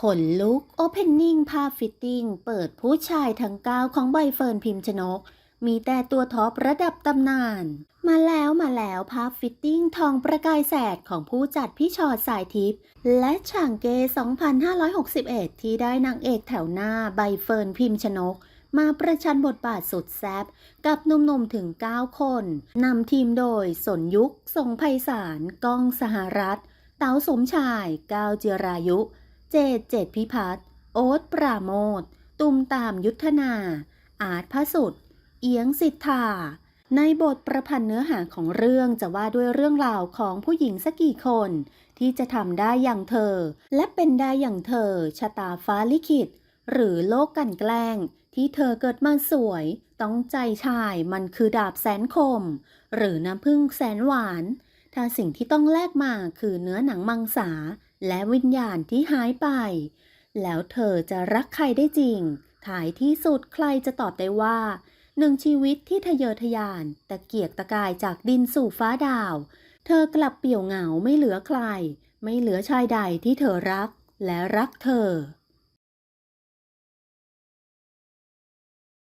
ขนลุกโอเพนนิ่งภาพฟิตติ้ง เปิดผู้ชายทั้งเก้าของใบเฟิร์นพิมพ์ชนก มีแต่ตัวท็อประดับตำนาน มาแล้วมาแล้วภาพฟิตติ้งทองประกายแสดของผู้จัดพี่ชอดสายทิพย์และช่างเก 2561 ที่ได้นางเอกแถวหน้าใบเฟิร์นพิมพ์ชนก มาประชันบทบาทสุดแซ่บกับหนุ่มๆถึง 9 คนนำทีมโดยสนยุคทรงไพศาลก้องสหรัฐเต๋าสมชายก้าวจิรายุ เจดเจดพิพัฒน์โอ๊ตปราโมทตุมตามยุทธนา อาจพระสุด เอียงสิทธา ในบทประพันธ์เนื้อหาของเรื่องจะว่าด้วยเรื่องราวของผู้หญิงสักกี่คน ที่จะทำได้อย่างเธอ และเป็นได้อย่างเธอ ชะตาฟ้าลิขิต หรือโลกกันแกล้ง ที่เธอเกิดมาสวย ต้องใจชายมันคือดาบแสนคม หรือน้ำพึ่งแสนหวาน ถ้าสิ่งที่ต้องแลกมาคือเนื้อหนังมังสาและวิญญาณที่หายไป แล้วเธอจะรักใครได้จริงท้ายที่สุดใครจะตอบได้ว่า หนึ่งชีวิตที่ทะเยอทะยานตะเกียกตะกายจากดินสู่ฟ้าดาว เธอกลับเปี่ยวเหงาไม่เหลือใคร ไม่เหลือชายใดที่เธอรักและรักเธอ